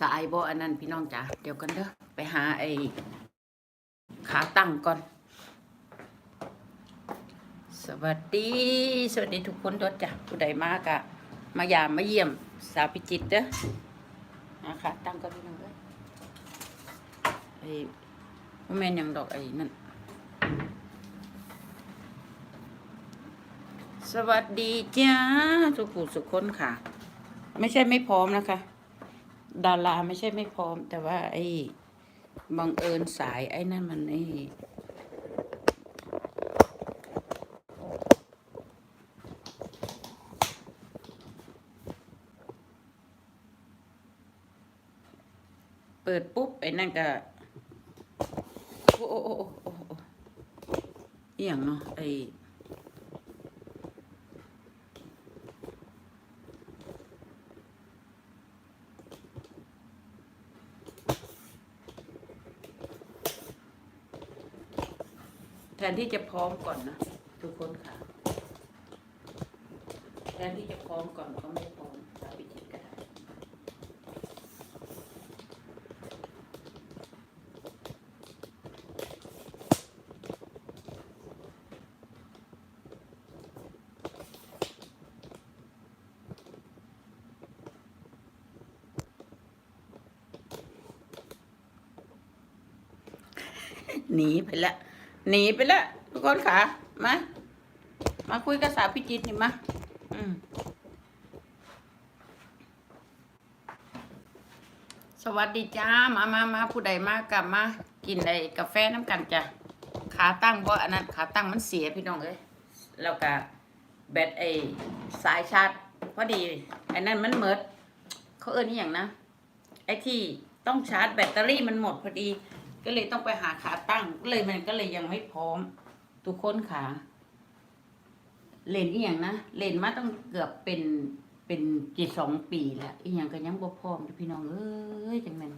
สายบ่อันนั้นพี่น้องจ๋าเดี๋ยวกันเด้อไปหาไอ้ขาตั้งก่อน สวัสดี สวัสดีทุกคนด้วยจ้ะผู้ใดมากะมายามมาเยี่ยมสาวพิจิตเด้อนะคะตั้งก็พี่น้องเอ้ยไอ้บ่แม่นยังดอกไอ้นั่นสวัสดีจ้าสุขุสุขคนค่ะ ไม่ใช่ไม่พร้อมนะคะ ดาราไม่ใช่ไม่พร้อม แต่ว่า ไอ้บังเอิญสายไอ้นั่นมันไอ้เปิดปุ๊บไอ้นั่นก็โอ้โอ้โอ้โอ้โอ้โอ้อหย่างเนาะไอ้ แทนที่จะพร้อมก่อนนะทุกคนค่ะ แทนที่จะพร้อมก่อนก็ไม่พร้อมสาวิจิตก็ได้หนีไปและ หนีไปและทุกคนค่ะมามาคุยกับสาวพิจิตรนี่มาอืมสวัสดีจ้า มามามาผู้ใดมากลับมา กินไอ้กาแฟน้ำกันจ้ะ ขาตั้งเพราะอันนั้นขาตั้งมันเสียพี่น้องเอ้ยแล้วก็แบตไอ้สายชาร์จพอดีไอ้นั่นมันเมิด เขาเอิ้นอย่างนะ ไอ้ที่ต้องชาร์จแบตเตอรี่มันหมดพอดี ก็เลยต้องไปหาขาตั้งเลยมันก็เลยยังไม่พร้อม ทุกคนขาเล่นอีหยังนะเล่นมาต้องเกือบเป็นเป็นกี่สองปีแล้วอีหยังก็ยังบ่พร้อมพี่น้องเอ้ยจังแมน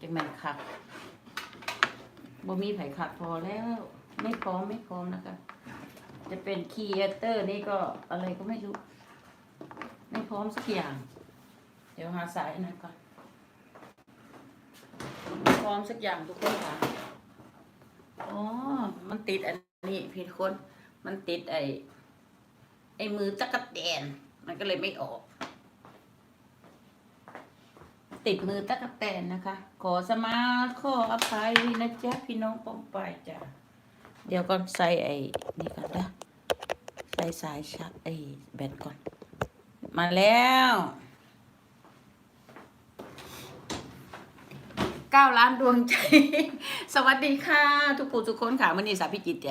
จังแมนคักบ่มีไผคักพอแล้ว ไม่พร้อมไม่พร้อมนะคะจะเป็นคีเอเตอร์นี่ก็อะไรก็ไม่รู้ ไม่พร้อมสักอย่าง เดี๋ยวหาสายนะก่อน อมสักอย่างทุกคนค่ะอ๋อ มันติดอันนี้พี่คน มันติดไอ้ไอ้มือตะกะแตนมันก็เลยไม่ออก ติดมือตะกะแตนนะคะ ขอสมาขออภัยนะจ๊ะพี่น้องปองไปจ้ะเดี๋ยวก่อนใส่ไอ้นี่ก่อนนะใส่สายชักไอ้แบตก่อน มาแล้ว ก้าล้านดวงใจ สวัสดีค่ะ ทุกผู้ทุกคนค่ะมื่อนี้สาวพิจิตรใจ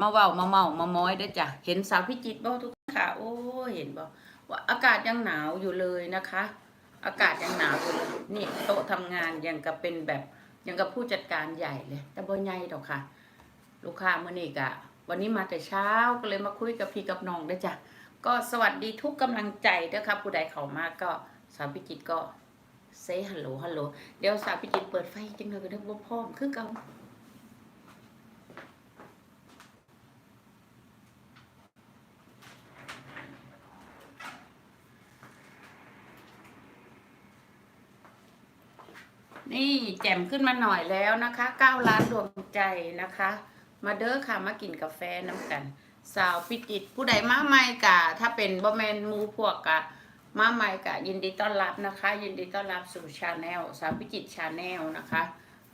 มาเว้ามาเมามาม้อยเด้อจ้ะเห็นสาวพิจิตบ่ทุกคนค่ะ โอ้เห็นบ่ว่าอากาศยังหนาวอยู่เลยนะคะ อากาศยังหนาวอยู่เลยนี่โต๊ะทำงานยังกับเป็นแบบยังกับผู้จัดการใหญ่เลย แต่บ่ใหญ่ดอกค่ะ ลูกค้ามื่อนี้กะวันนี้มาแต่เช้าก็เลยมาคุยกับพี่กับน้องเด้อจ้ะก็สวัสดีทุกกำลังใจเด้อค่ะผู้ใดเข้ามาก็สาวพิจิตก็ เซฮัลโหลฮัลโหลเดี๋ยวสาวพิจิตเปิดไฟจังเลยก็ได้บ่พร้อมคือเก่านี่แจ่มขึ้นมาหน่อยแล้วนะคะ9ล้านดวงใจนะคะ มาเด้อค่ะมากินกาแฟน้ำกัน สาวพิจิตผู้ใดมาใหม่กะถ้าเป็นบ่แมนมูพวกกะ มาใหม่กะยินดีต้อนรับนะคะ ยินดีต้อนรับสู่ชาแนลสาวพิจิตชาแนลนะคะ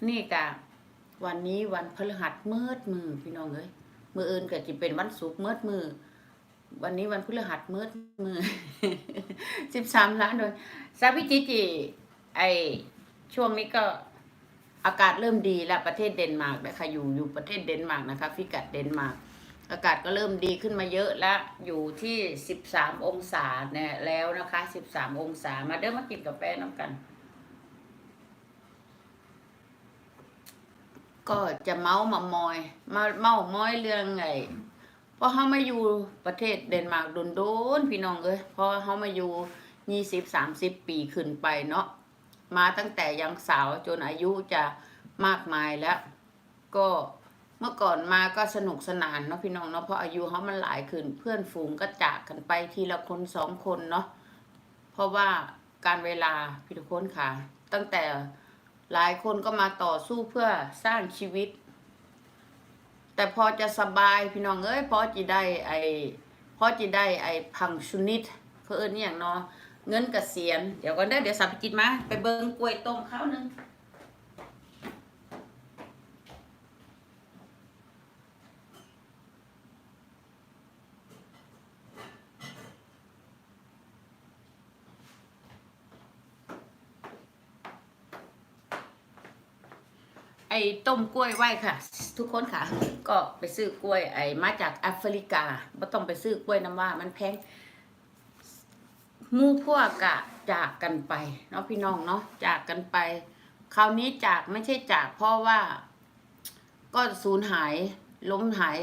นี่กะวันนี้วันพฤหัสมืดมือพี่น้องเอ้ยมืออื่นก็จะเป็นวันศุกร์มืดมือ วันนี้วันพฤหัสมืดมือสิบสามล้านโดยสาวพิจิตรไอช่วงนี้ก็อากาศเริ่มดีแล้วประเทศเดนมาร์กนะคะอยู่อยู่ประเทศเดนมาร์กนะคะ ฟิกัดเดนมาร์ก อากาศก็เริ่มดีขึ้นมาเยอะแล้ว อยู่ที่สิบสามองศาเนี่ยแล้วนะคะสิบสามองศามาเด้อมากินกาแฟน้ำกัน ก็จะเมาส์มามอย มาเมาส์มอยเรื่องไงเพราะเขามาอยู่ประเทศเดนมาร์กโดนๆพี่น้องเอ้ยเพราะเขามาอยู่ยี่สิบสามสิบปีขึ้นไปเนาะมาตั้งแต่ยังสาวจนอายุจะมากมายแล้ว ก็ เมื่อก่อนมาก็สนุกสนานเนาะพี่น้องเนาะเพราะอายุเขามันหลายขึ้น เพื่อนฝูงก็จากกันไปทีละคนสองคนเนาะเพราะว่าการเวลาพี่ทุกคนค่ะ ตั้งแต่หลายคนก็มาต่อสู้เพื่อสร้างชีวิต แต่พอจะสบายพี่น้องเอ้ยพอจะได้ไอพอจะได้ไอพังชุนิดเขาเอิ้นอย่างเนาะเงินเกษียณเดี๋ยวก่อนเด้เดี๋ยวสับไปกินมาไปเบิ่งกล้วยต้มข้าวหนึง ต้มกล้วยไหว้ค่ะ ทุกคนค่ะ ก็ไปซื้อกล้วยไอ้มาจากแอฟริกาไม่ต้องไปซื้อกล้วยน้ำว่ามันแพงมู่พวกกะจากกันไปเนาะพี่น้องเนาะจากกันไป คราวนี้จากไม่ใช่จากเพราะว่า ก็สูญหายล้มหาย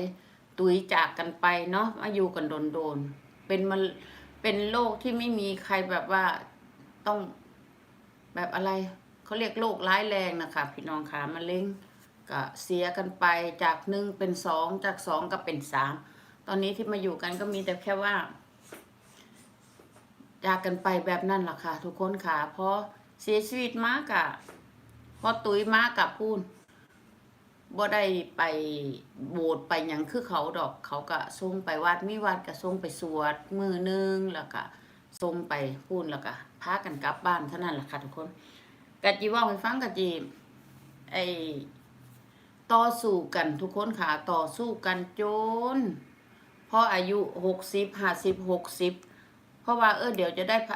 ตุยจากกันไปเนาะมาอยู่กันโดนๆเป็นมันเป็นโรคที่ไม่มีใครแบบว่าต้องแบบอะไร เขาเรียกโรคร้ายแรงนะคะพี่น้องขามะเร็งก็เสียกันไปจากหนึ่งเป็นสองจากสองก็เป็นสามตอนนี้ที่มาอยู่กันก็มีแต่แค่ว่า จากกันไปแบบนั้นแหละค่ะ ทุกคนค่ะเพราะเสียชีวิตมากอะพอตุยมากกับพูนบ่ได้ไปโบสถ์ไปหยังคือเขาดอก เขาก็ส่งไปวัดมีวัดก็ส่งไปสวดมือหนึงแล้วก็ส่งไปพูนแล้วก็พากันกลับบ้านเท่านั้นแหละค่ะทุกคน กะจีว่าให้ฟังกะจีไอต่อสู้กันทุกคนค่ะต่อสู้กันจนพออายุหกสิบห้าสิบหกสิบเพราะว่าเออเดี๋ยวจะได้ไป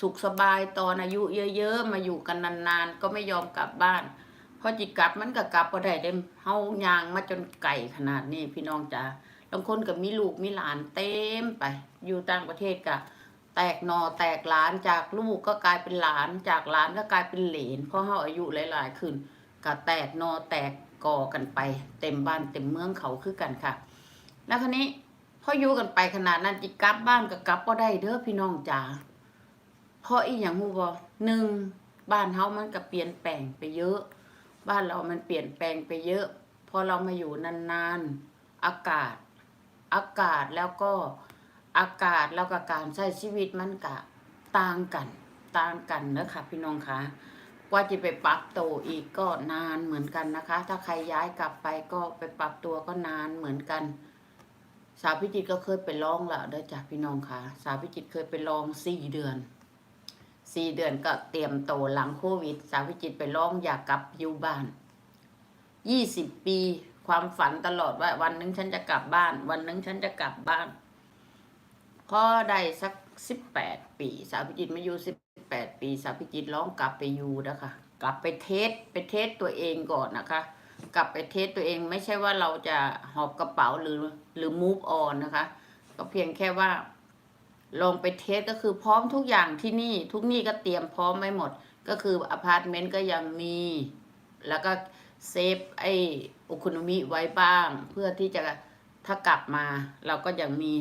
สุขสบายตอนอายุเยอะๆมาอยู่กันนานๆ ก็ไม่ยอมกลับบ้านพอจิกลับมันก็กลับบ่ได้เด้มเฮายางมาจนไก่ขนาดนี้พี่น้องจ๋าบางคนก็มีลูกมีหลานเต็มไป อยู่ต่างประเทศกะ แตกหนอแตกหลานจากลูกก็กลายเป็นหลาน จากหลานก็กลายเป็นเหลนเพราะเฮาอายุหลายๆขึ้นก็แตกหนอแตกก่อกันไป เต็มบ้านเต็มเมืองเขาคือกันค่ะ แล้วคันนี้พออยู่กันไปขนาดนั้นจิกลับบ้านก็กลับบ่ได้เด้อพี่น้องจ๋าเพราะอีหยังฮู้บ่หนึ่งบ้านเฮามันก็เปลี่ยนแปลงไปเยอะ บ้านเรามันเปลี่ยนแปลงไปเยอะพอเรามาอยู่นานๆอากาศ อากาศแล้วก็ อากาศแล้วก็การใช้ชีวิตมันกะต่างกัน ต่างกันนะค่ะพี่น้องคะกว่าจะไปปรับตัวอีกก็นานเหมือนกันนะคะ ถ้าใครย้ายกลับไปก็ไปปรับตัวก็นานเหมือนกัน สาวพิจิตก็เคยไปลองแล้วเด้อจ้ะพี่น้องคะสาวพิจิตเคยไปลองสี่เดือนสี่เดือนก็เตรียมโตหลังโควิด สาวพิจิตไปลองอยากกลับอยู่บ้านยี่สิบปี ความฝันตลอดว่าวันหนึงฉันจะกลับบ้าน วันหนึงฉันจะกลับบ้าน พอได้สักสิบแปดปี สาวพิจิตรมาอยู่สิบแปดปี สาวพิจิตรร้องกลับไปอยู่นะคะกลับไปเทสไปเทสตัวเองก่อนนะคะ กลับไปเทสตัวเองไม่ใช่ว่าเราจะหอบกระเป๋าหรือหรือ move on นะคะ ก็เพียงแค่ว่าลงไปเทสก็คือพร้อมทุกอย่างที่นี่ทุกนี่ก็เตรียมพร้อมไว้หมด ก็คืออพาร์ตเมนต์ก็ยังมี แล้วก็เซฟไอ้อุคโนมิไว้บ้าง เพื่อที่จะถ้ากลับมาเราก็ยังมี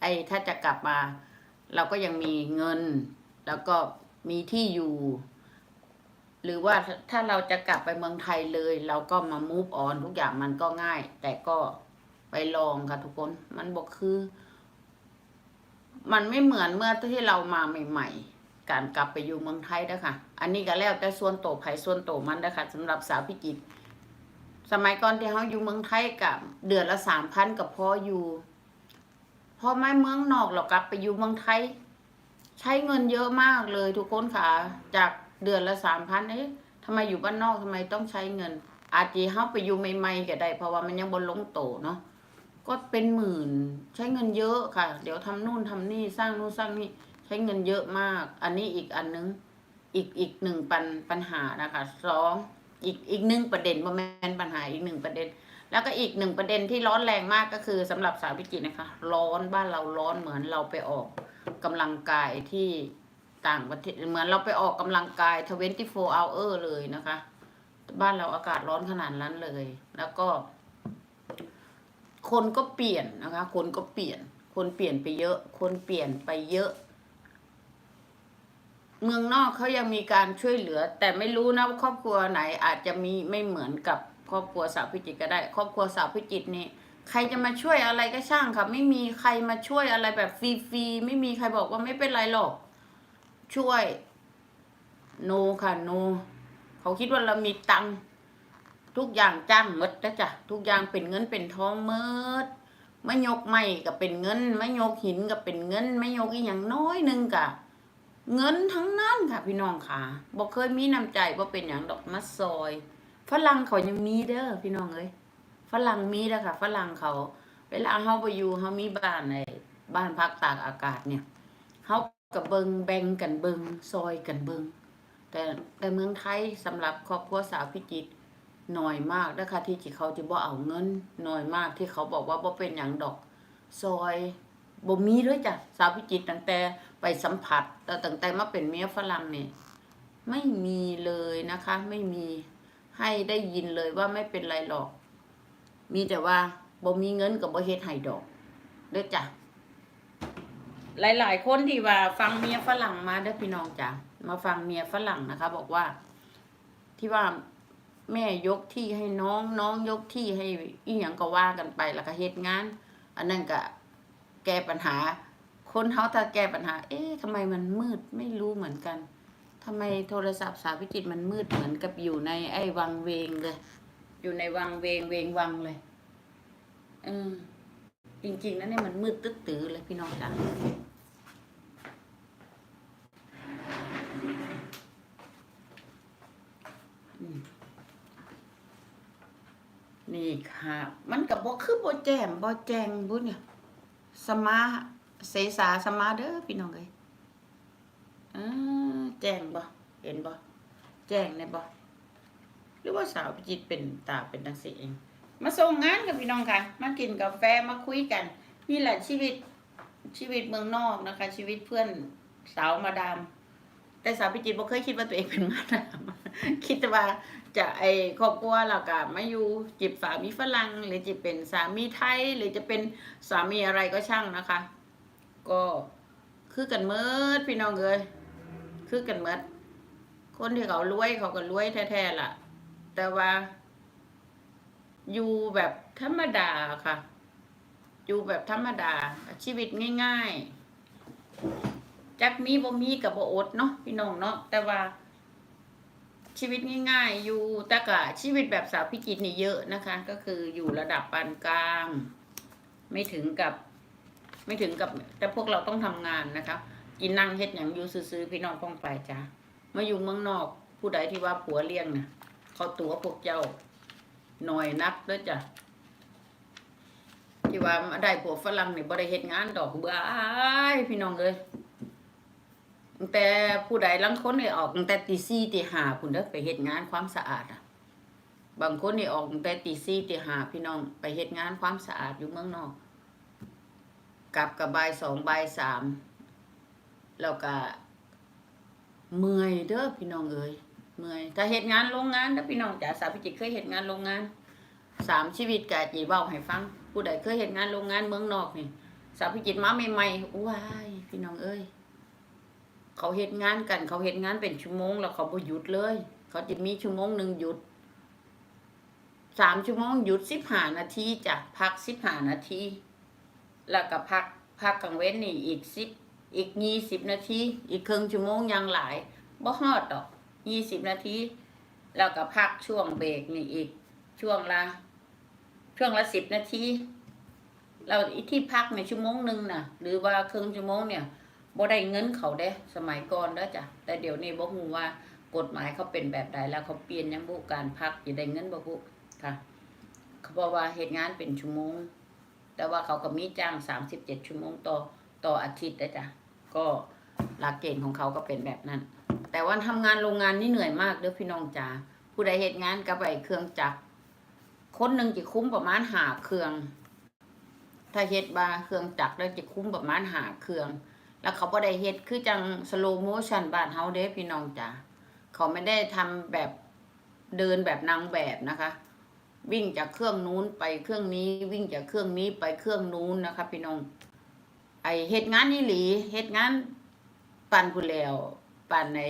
ไอ้ถ้าจะกลับมา เราก็ยังมีเงิน แล้วก็มีที่อยู่ หรือว่าถ้าเราจะกลับไปเมืองไทยเลย เราก็มา move on ทุกอย่างมันก็ง่าย แต่ก็ไปลองค่ะทุกคน มันบอกคือ มันไม่เหมือนเมื่อที่เรามาใหม่ ๆ การกลับไปอยู่เมืองไทยนะคะอันนี้ก็แล้วแต่ส่วนโตวไผส่วนโตวมันนะคะสำหรับสาวพิจิตสมัยก่อนที่เขาอยู่เมืองไทยกับเดือนละสามพันกับพออยู่ พอไม่เมืองนอกเรากลับไปอยู่เมืองไทย ใช้เงินเยอะมากเลยทุกคนค่ะ จากเดือนละสามพันเอ๊ะทำไมอยู่บ้านนอกทำไมต้องใช้เงิน อาจจะเขาไปอยู่ใหม่ๆก็ได้ เพราะว่ามันยังบนลงโตเนาะก็เป็นหมื่นใช้เงินเยอะค่ะ เดี๋ยวทำนู่นทำนี่สร้างนู่นสร้างนี่ใช้เงินเยอะมาก อันนี้อีกอันนึงอีกอีกหนึ่งปัญปัญหานะคะสองอีกอีกหนึ่งประเด็นว่าแม่นปัญหาอีกหนึ่งประเด็น แล้วก็อีกหนึ่งประเด็นที่ร้อนแรงมากก็คือสำหรับสาวพิจิตรนะคะ ร้อนบ้านเราร้อนเหมือนเราไปออกกำลังกายที่ต่างประเทศเหมือนเราไปออกกำลังกาย 24 hour เลยนะคะ บ้านเราอากาศร้อนขนาดนั้นเลย แล้วก็ คนก็เปลี่ยนนะคะ คนก็เปลี่ยน คนเปลี่ยนไปเยอะ คนเปลี่ยนไปเยอะ เมืองนอกเขายังมีการช่วยเหลือ แต่ไม่รู้นะว่าครอบครัวไหนอาจจะมีไม่เหมือนกับ ครอบครัวสาวพิจิตรก็ได้ ครอบครัวสาวพิจิตรนี่ใครจะมาช่วยอะไรก็ช่างค่ะ ไม่มีใครมาช่วยอะไรแบบฟรีๆไม่มีใครบอกว่าไม่เป็นไรหรอก ช่วย โนค่ะโนเขาคิดว่าเรามีตังค์ทุกอย่างจ้างหมดนะจ๊ะทุกอย่างเป็นเงินเป็นทองมดไม่ยกไม่ก็เป็นเงิน ไม่ยกหินก็เป็นเงิน ไม่ยกอีกอย่างน้อยหนึงกะเงินทั้งนั้นค่ะพี่น้องค่ะบอกเคยมีน้ำใจว่าเป็นอย่างดอกมะซอย ฝรั่งเขายังมีเด้อพี่น้องเอ้ยฝรั่งมีเด้อค่ะฝรั่งเขา เวลาเฮาไปอยู่เฮามีบ้านในบ้านพักตากอากาศเนี่ยเฮากับเบิงแบ่งกันเบิงซอยกันเบิงแต่แต่เมืองไทยสำหรับครอบครัวสาวพิจิตรหน่อยมากนะคะที่ที่เขาจะบ่เอาเงินหน่อยมากที่เขาบอกว่าบ่เป็นหยังดอกซอยบ่มีเลยจ้ะสาวพิจิตรตั้งแต่ไปสัมผัสแต่ตั้งแต่มาเป็นเมียฝรั่งเนี่ยไม่มีเลยนะคะ ไม่มี ให้ได้ยินเลยว่าไม่เป็นไรหรอก มีแต่ว่าบ่มีเงินกับบ่เฮ็ดให้ดอกเด้อจ้ะหลาย ๆ คนที่ว่า ฟังเมียฝรั่งมาเด้อพี่น้องจ้ะมาฟังเมียฝรั่งนะคะ บอกว่า ที่ว่าแม่ยกที่ให้น้องน้องยกที่ให้อีหยังก็ว่ากันไปแล้วก็เฮ็ดงาน อันนั้นก็แก้ปัญหา คนเขาถ้าแก้ปัญหา เอ๊ะทำไมมันมืดไม่รู้เหมือนกัน ทำไมโทรศัพท์สาวพิจิตมันมืดเหมือนกับอยู่ในไอ้วังเวงเลย อยู่ในวังเวงเวงวังเลยเออจริงๆแล้วเนี่ยมันมืดตึ๊ดตื้อเลยพี่น้องจ้ะนี่ค่ะ มันกับบ่คือบ่แจ่มบ่แจงบุเนี่ย สมาเสสาสมาเด้อพี่น้องเอ้ย อ่าแจ้งบ่เห็นบ่แจ้งในบ่หรือว่าสาวพิจิตรเป็นตาเป็นดังสีเอง มาส่งงานกับพี่น้องค่ะ มากินกาแฟมาคุยกัน นี่แหละชีวิตชีวิตเมืองนอกนะคะ ชีวิตเพื่อนสาวมาดาม แต่สาวพิจิตรบ่เคยคิดว่าตัวเองเป็นมาดาม คิดแต่ว่าจะไอครอบครัวเราก็มาอยู่จีบสามีฝรั่งหรือจะเป็นสามีไทย หรือจะเป็นสามีอะไรก็ช่างนะคะ ก็คือกันเมิดพี่น้องเอ้ย คือกันเมดคนที่เขารวยเขาก็รวยแท้ๆล่ะ แต่ว่า อยู่แบบธรรมดาค่ะ อยู่แบบธรรมดา ชีวิตง่าย ๆ จักมีบ่มีกับบ่อดเนาะพี่น้องเนาะแต่ว่า ชีวิตง่าย ๆ อยู่แต่กะชีวิตแบบสาวพิจิตรนี่เยอะนะคะ ก็คืออยู่ระดับปานกลาง ไม่ถึงกับ ไม่ถึงกับ แต่พวกเราต้องทำงานนะคะ กินนั่งเฮ็ดอย่างอยู่ซื้อๆพี่น้องป้องไปจ้ามาอยู่เมืองนอก ผู้ใดที่ว่าผัวเลี้ยงนะเขาตัวพวกเจ้าหน่อยนักเด้อจ้ะที่ว่ามาได้ผัวฝรั่งเนี่บ่ได้เฮ็ดงานดอกเบื่ออ้ยพี่น้องเอ้ยแต่ผู้ใดลังคนนี่ออกแต่ตีสี่ตีห้าพุ่นเด้อไปเฮ็ดงานความสะอาดอะ บางคนนี่ออกแต่ตีสี่ตีห้าพี่น้องไปเฮ็ดงานความสะอาดอยู่เมืองนอก กลับกับบ่ายสองบ่ายสาม แล้วก็เมื่อยเด้อพี่น้องเอ้ยเมื่อยถ้าเฮ็ดงานโรงงานเด้อพี่น้องจ๋าสาวพิจิตรเคยเฮ็ดงานโรงงานสามชีวิตกะจีเว้าให้ฟัง ผู้ใดเคยเฮ็ดงานโรงงานเมืองนอกนี่สาวพิจิตรมาใหม่ๆว้ายพี่น้องเอ้ยเขาเฮ็ดงานกัน เขาเฮ็ดงานเป็นชั่วโมง แล้วเขาบ่หยุดเลย เขาจะมีชั่วโมงหนึ่งหยุดสามชั่วโมงหยุดสิบห้านาทีจ้ะพักสิบห้านาที แล้วก็พักพักกลางเว้นนี่อีกสิบ อีกยี่สิบนาที อีกครึ่งชั่วโมงยังหลายบ่ฮอดดอกยี่สิบนาที แล้วก็พักช่วงเบรกนี่อีกช่วงละช่วงละสิบนาทีเราที่พักในชั่วโมงหนึ่งน่ะ หรือว่าครึ่งชั่วโมงเนี่ยบ่ได้เงินเขาเด้สมัยก่อนแล้วจ้ะแต่เดี๋ยวนี้บ่ฮู้ว่ากฎหมายเขาเป็นแบบใดแล้วเขาเปลี่ยนยังบุการพักจะได้เงินบ่บุค่ะ เขาบอกว่าเหตุงานเป็นชั่วโมง แต่ว่าเขาก็มีจ้างสามสิบเจ็ดชั่วโมงต่อต่ออาทิตย์นะจ๊ะ ก็หลักเกณฑ์ของเขาก็เป็นแบบนั้น แต่ว่าทำงานโรงงานนี่เหนื่อยมากเด้อพี่น้องจ๋าผู้ใดเหตุงานกับไอ้เครื่องจักรคนหนึ่งจะคุ้มประมาณหาเครื่อง ถ้าเฮ็ดบาเครื่องจักรแล้วจะคุ้มประมาณหาเครื่อง แล้วเขาบ่ได้เฮ็ดคือจังสโลโมชันบ้านเฮาเด้พี่น้องจ๋าเขาไม่ได้ทำแบบเดินแบบนางแบบนะคะ วิ่งจากเครื่องนู้นไปเครื่องนี้วิ่งจากเครื่องนี้ไปเครื่องนู้นนะคะ พี่น้อง ไอเฮ็ดงานนี่หลีเฮ็ดงานปั่นผู้แล้วปั่นใน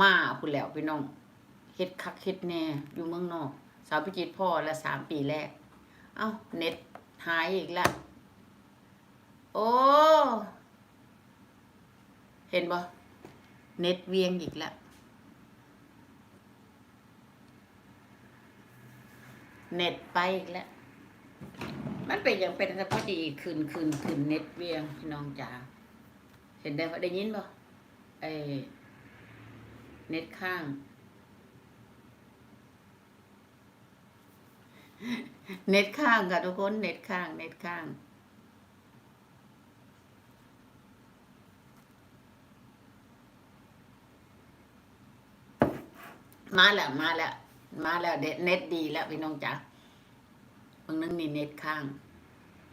มาผู้แล้วพี่น้องเฮ็ดคักเฮ็ดแน่อยู่เมืองนอก สาวพิจิตรพ่อละสามปีแรก เอ้าเน็ตหายอีกแล้วโอ้เห็นบ่เน็ตเวียงอีกแล้วเน็ตไปอีกแล้ว มันเป็นอย่างเป็นสพอดีคืนคืนคืนเน็ตเวียงพี่น้องจ๋าเห็นได้ได้ยินป่ะไอเน็ตข้าง เน็ตข้างค่ะทุกคนเน็ตข้าง เน็ตข้างมาแล้วมาแล้วมาแล้วเน็ตดีแล้วพี่น้องจ๋า บางนึงนี่เน็ตข้าง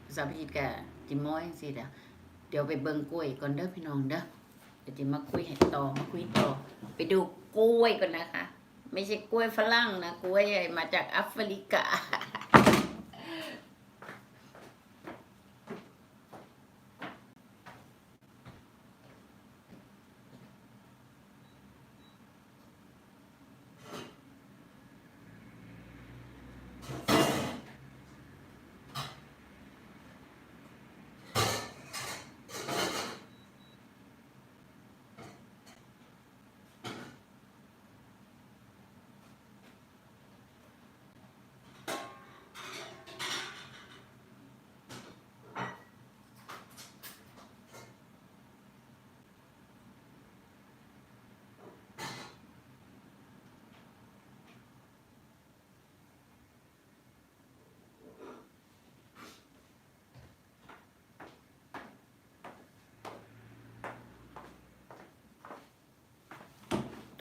ภาษาพิจิตแกะจิม้อยสิเด้อเดี๋ยวไปเบิ่งกล้วยก่อนเด้อพี่น้องเด้อเดี๋ยวจิมาคุยให้ต่อมาคุยต่อ ไปดูกล้วยก่อนนะคะ ไม่ใช่กล้วยฝรั่งนะกล้วยมาจากแอฟริกา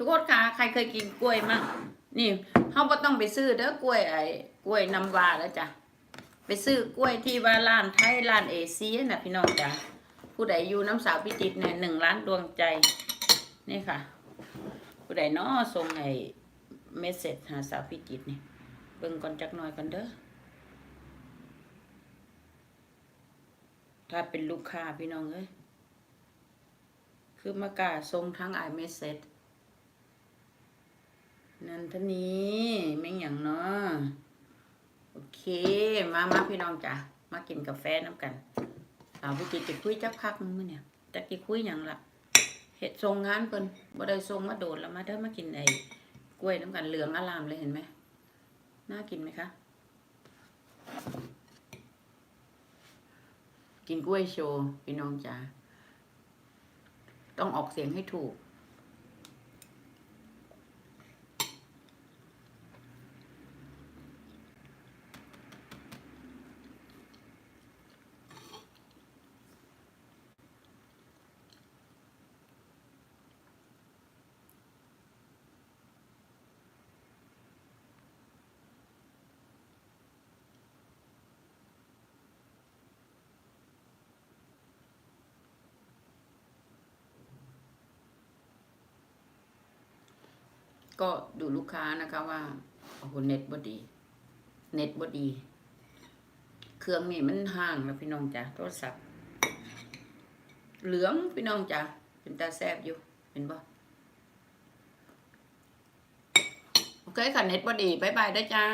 ทุกคนคะใครเคยกินกล้วยมั่งนี่เขาบ่ต้องไปซื้อเด้อกล้วยไอ้กล้วยน้ำวาแล้วจ้ะไปซื้อกล้วยที่ว่าร้านไทยร้านเอเชียน่ะพี่น้องจ้ะผู้ใดอยู่น้ำสาวพิจิตรเนี่ยหนึ่งล้านดวงใจนี่ค่ะ ผู้ใดน้อส่งไอ้เมสเซจหาสาวพิจิตรนี่เบิ่งก่อนจักหน่อยกันเด้อถ้าเป็นลูกค้าพี่น้องเอ้ยคือมากาส่งทั้งไอเมสเซจ นันทนีไม่งอย่างเนาะโอเค มามาพี่น้องจ้ะมากินกาแฟน้ำกันสาวพี่จิตจะคุยจักพักนึงมื้อเนี่ยจักกี่คุยอย่างละเฮ็ดทรงงานเพิ่นบ่ได้ทรงมาโดดแล้วมาเด้อมากินไอ้กล้วยน้ำกันเหลืองอลามเลยเห็นไหมน่ากินไหมคะกินกล้วยโชว์พี่น้องจ้ะต้องออกเสียงให้ถูก ก็ดูลูกค้านะคะว่าโอ้โหเน็ตบดี เน็ตบดี เครื่องนี่มันห่างนะพี่น้องจ้ะโทรศัพท์ เหลืองพี่น้องจ้ะเป็นตาแซบอยู่เห็นบ่โอเคค่ะเน็ตบดีบายบายได้จ้า